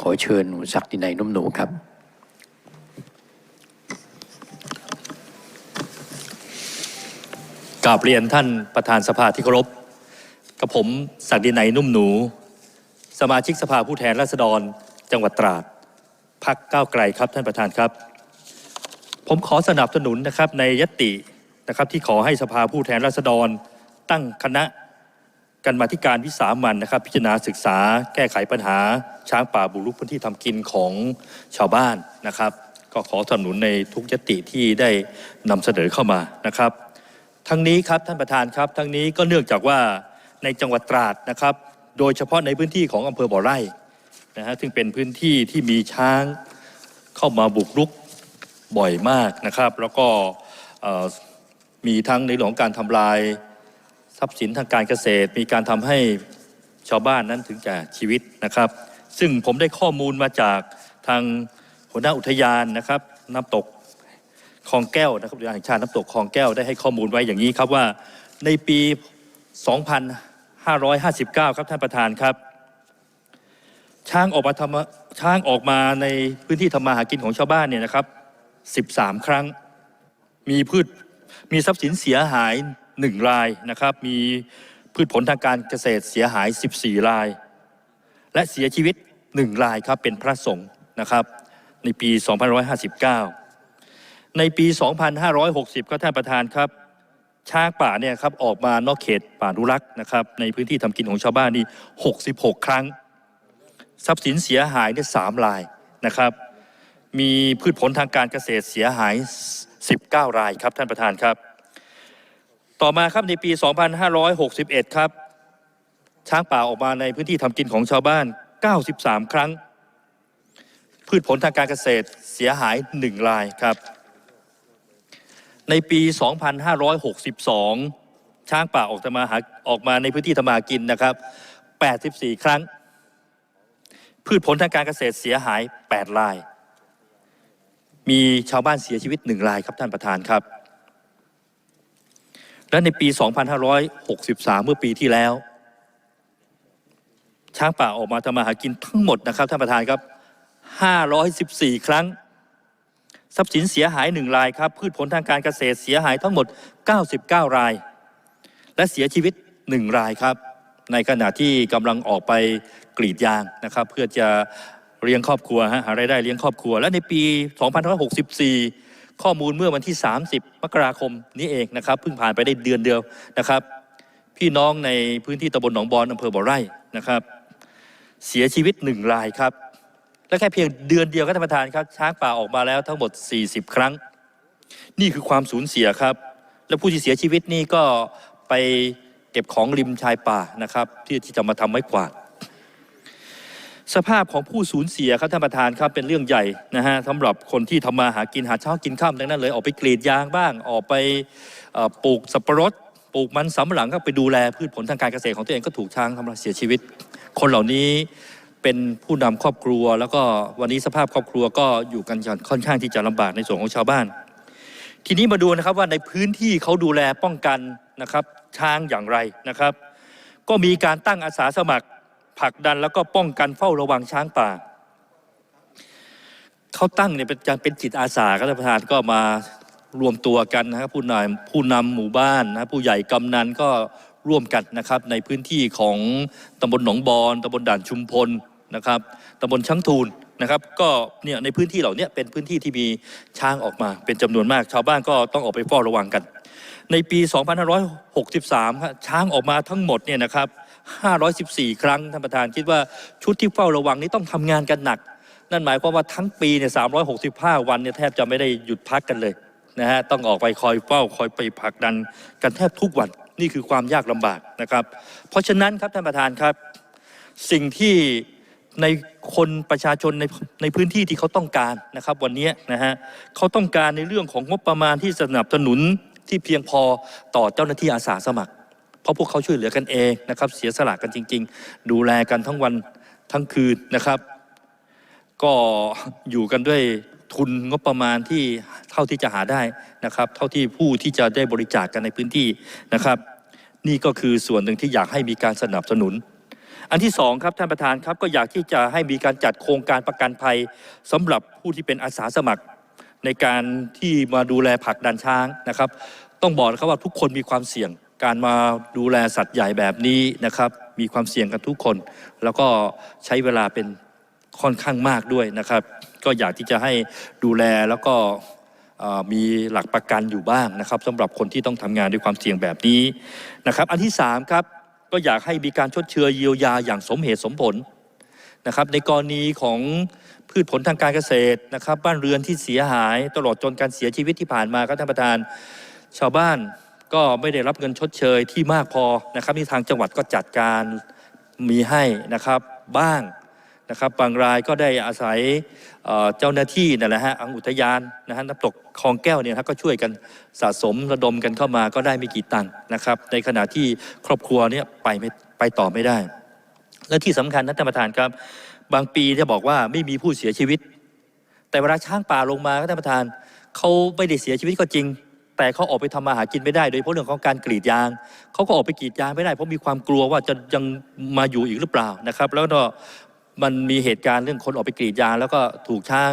ขอเชิญหนูศักดินัยนุ่มหนูครับ กราบเรียนท่านประธานสภาที่เคารพ กับผมศักดินัยนุ่มหนู สมาชิกสภาผู้แทนราษฎร จังหวัดตราดพักก้าวไกลครับท่านประธานครับ ผมขอสนับสนุนนะครับในยตตินะครับที่ขอให้สภาผู้แทนราษฎร ตั้งคณะ กันมาธิการวิสามันนะครับ พิจารณาศึกษาแก้ไขปัญหา ช้างป่าบุกรุกพื้นที่ทำกินของชาวบ้านนะครับ ก็ขอสนับสนุนในทุกยติที่ได้นำเสนอเข้ามานะครับ ทั้งนี้ครับท่านประธานครับ ทั้งนี้ก็เนื่องจากว่าในจังหวัดตราดนะครับ โดยเฉพาะในพื้นที่ของอำเภอบ่อไร่นะฮะซึ่งเป็นพื้นที่ที่มีช้างเข้ามาบุกรุกบ่อยมากนะครับ แล้วก็มีทั้งในเรื่องของการทำลาย ทรัพย์สินทางการเกษตร มีการทำให้ชาวบ้านนั้นถึงแก่ชีวิตนะครับ ซึ่งผมได้ข้อมูลมาจากทางหัวหน้าอุทยานนะครับน้ำตกคลองแก้วนะครับอุทยานแห่งชาติน้ำตกคลองแก้วได้ให้ข้อมูลไว้อย่างนี้ครับว่าในปี 2559 ครับท่านประธานครับ ช้างออกมาทำช้างออกมาในพื้นที่ทำมาหากินของชาวบ้านเนี่ยนะครับ 13 ครั้ง มีพืชมีทรัพย์สินเสียหาย 1รายนะครับ มีพืชผลทางการเกษตรเสียหาย 14 ราย และเสียชีวิต 1 รายครับเป็นพระสงฆ์นะครับ ในปี 2559 ในปี 2560ก็ท่านประธานครับ ช้างป่าเนี่ยครับออกมานอกเขตป่านุรักษ์นะครับ ในพื้นที่ทำกินของชาวบ้านนี่ 66 ครั้ง ทรัพย์สินเสียหายเนี่ยสามรายนะครับ มีพืชผลทางการเกษตรเสียหาย 19 รายครับท่านประธานครับ ต่อมาครับในปี 2561 ครับ ช้างป่าออกมาในพื้นที่ทำกินของชาวบ้าน 93 ครั้ง พืชผลทางการเกษตรเสียหาย 1 รายครับ ในปี 2562 ช้างป่าออกมาหาออกมาในพื้นที่ทำมาหากินนะครับ 84 ครั้ง พืชผลทางการเกษตรเสียหาย 8 ราย มีชาวบ้านเสียชีวิต 1 รายครับท่านประธานครับ และในปี 2563 เมื่อปีที่แล้ว ช้างป่าออกมาทำมาหากินทั้งหมดนะครับท่านประธานครับ 514 ครั้ง ทรัพย์สินเสียหาย 1 รายครับ พืชผลทางการเกษตรเสียหายทั้งหมด 99 ราย และเสียชีวิต 1 รายครับ ในขณะที่กำลังออกไปกรีดยางนะครับ เพื่อจะเลี้ยงครอบครัวฮะหารายได้เลี้ยงครอบครัว และในปี 2564 ข้อมูลเมื่อวันที่ 30 มกราคมนี้เองนะครับเพิ่งผ่านไปได้เดือนเดียวนะครับ พี่น้องในพื้นที่ตำบลหนองบอนอำเภอบ่อไร่นะครับ เสียชีวิตหนึ่งรายครับ และแค่เพียงเดือนเดียวก็ท่านประธานครับ ช้างป่าออกมาแล้วทั้งหมด 40 ครั้ง นี่คือความสูญเสียครับ และผู้ที่เสียชีวิตนี่ก็ไปเก็บของริมชายป่านะครับ ที่ที่จะมาทำไม้กวาด สภาพของผู้สูญเสียครับท่านประธานครับเป็นเรื่องใหญ่นะฮะสำหรับคนที่ทำมาหากินหาเช้ากินข้ามดังนั้นเลยออกไปกรีดยางบ้าง ออกไปปลูกสับปะรดปลูกมันสำปะหลังก็ไปดูแลพืชผลทางการเกษตรของตัวเองก็ถูกช้างทำลายเสียชีวิต คนเหล่านี้เป็นผู้นำครอบครัว แล้วก็วันนี้สภาพครอบครัวก็อยู่กันค่อนข้างที่จะลำบากในส่วนของชาวบ้าน ทีนี้มาดูนะครับว่าในพื้นที่เขาดูแลป้องกันนะครับช้างอย่างไรนะครับ ก็มีการตั้งอาสาสมัคร ผลักดันแล้วก็ป้องกันเฝ้าระวังช้างป่า เขาตั้งเนี่ยเป็นการเป็นจิตอาสาครับท่านประธานก็มารวมตัวกันนะครับผู้นำผู้นำหมู่บ้านนะผู้ใหญ่กำนันก็ร่วมกันนะครับในพื้นที่ของตำบลหนองบอนตำบลด่านชุมพลนะครับตำบลช้างทูลนะครับก็เนี่ยในพื้นที่เหล่านี้เป็นพื้นที่ที่มีช้างออกมา เป็นจำนวนมาก ชาวบ้านก็ต้องออกไปเฝ้าระวังกัน ในปี 2563ครับช้างออกมาทั้งหมดเนี่ยนะครับ 514 ครั้งท่านประธานคิดว่าชุดที่เฝ้าระวังนี้ต้องทำงานกันหนัก นั่นหมายความว่าทั้งปีเนี่ย365 วันเนี่ยแทบจะไม่ได้หยุดพักกันเลยนะฮะต้องออกไปคอยเฝ้าคอยไปผลักดันกันแทบทุกวันนี่คือความยากลำบากนะครับ เพราะฉะนั้นครับท่านประธานครับ สิ่งที่ในคนประชาชนในในพื้นที่ที่เขาต้องการนะครับ วันนี้นะฮะเขาต้องการในเรื่องของงบประมาณที่สนับสนุนที่เพียงพอต่อเจ้าหน้าที่อาสาสมัคร เพราะพวกเขาช่วยเหลือกันเองนะครับ เสียสละกันจริง ๆ ดูแลกันทั้งวันทั้งคืนนะครับ ก็อยู่กันด้วยทุนงบประมาณที่เท่าที่จะหาได้นะครับ เท่าที่ผู้ที่จะได้บริจาคกันในพื้นที่นะครับ นี่ก็คือส่วนหนึ่งที่อยากให้มีการสนับสนุน อันที่สองครับท่านประธานครับก็อยากที่จะให้มีการจัดโครงการประกันภัยสำหรับผู้ที่เป็นอาสาสมัคร ในการที่มาดูแลผักดันช้างนะครับ ต้องบอกนะครับว่าทุกคนมีความเสี่ยง การมาดูแลสัตว์ใหญ่แบบนี้นะครับ มีความเสี่ยงกันทุกคน แล้วก็ใช้เวลาเป็นค่อนข้างมากด้วยนะครับ ก็อยากที่จะให้ดูแลแล้วก็มีหลักประกันอยู่บ้างนะครับสำหรับคนที่ต้องทำงานด้วยความเสี่ยงแบบนี้นะครับ อันที่สามครับก็อยากให้มีการชดเชยเยียวยาอย่างสมเหตุสมผลนะครับ ในกรณีของพืชผลทางการเกษตรนะครับ บ้านเรือนที่เสียหายตลอดจนการเสียชีวิตที่ผ่านมาครับท่านประธาน ชาวบ้าน ก็ไม่ได้รับเงินชดเชยที่มากพอนะครับที่ทางจังหวัดก็จัดการมีให้นะครับบ้างนะครับบางรายก็ได้อาศัยเจ้าหน้าที่นั่นแหละฮะอังอุทยานนะฮะน้ำตกคลองแก้วเนี่ยนะก็ช่วยกันสะสมระดมกันเข้ามาก็ได้ไม่กี่ตังค์นะครับ ในขณะที่ครอบครัวเนี่ยไปไม่ไปต่อไม่ได้ และที่สำคัญนะท่านประธานครับ บางปีจะบอกว่าไม่มีผู้เสียชีวิต แต่เวลาช้างป่าลงมาครับท่านประธานเขาไม่ได้เสียชีวิตก็จริง แต่เขาออกไปทำมาหากินไม่ได้ โดยเฉพาะเรื่องของการกรีดยางเขาก็ออกไปกรีดยางไม่ได้เพราะมีความกลัวว่าจะยังมาอยู่อีกหรือเปล่านะครับ แล้วก็มันมีเหตุการณ์เรื่องคนออกไปกรีดยาง แล้วก็ถูกช้าง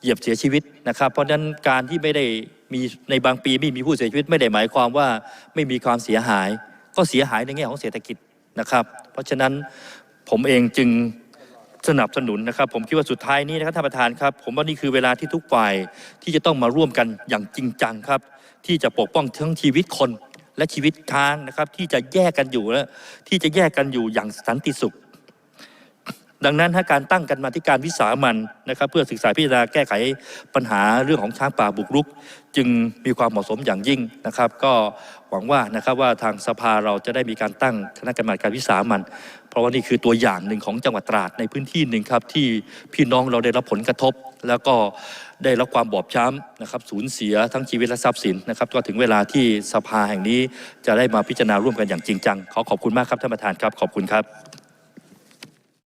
เหยียบเสียชีวิตนะครับ เพราะฉะนั้นการที่ไม่ได้มีในบางปีไม่มีผู้เสียชีวิตไม่ได้หมายความว่าไม่มีความเสียหาย ก็เสียหายในแง่ของเศรษฐกิจนะครับ เพราะฉะนั้นผมเองจึง สนับสนุนนะครับ ผมคิดว่าสุดท้ายนี้นะครับท่านประธานครับ ผมว่านี่คือเวลาที่ทุกฝ่ายที่จะต้องมาร่วมกันอย่างจริงจังครับ ที่จะปกป้องทั้งชีวิตคนและชีวิตค้างนะครับ ที่จะแยกกันอยู่และที่จะแยกกันอยู่อย่างสันติสุข ดังนั้นถ้าการตั้งกันมาที่การวิสามันนะครับ เพื่อศึกษาพิจารณาแก้ไขปัญหาเรื่องของช้างป่าบุกรุก จึงมีความเหมาะสมอย่างยิ่งนะครับ ก็หวังว่านะครับว่าทางสภาเราจะได้มีการตั้งคณะกรรมการวิสามัน ราะว่านี่คือตัวอย่างหนึ่งของจังหวัดตราดในพื้นที่หนึ่งครับที่พี่น้องเราได้รับผลกระทบ แล้วก็ได้รับความบอบช้ำนะครับสูญเสียทั้งชีวิตและทรัพย์สินนะครับก็ถึงเวลาที่สภาแห่งนี้จะได้มาพิจารณาร่วมกันอย่างจริงจังขอขอบคุณมากครับท่านประธานครับขอบคุณครับ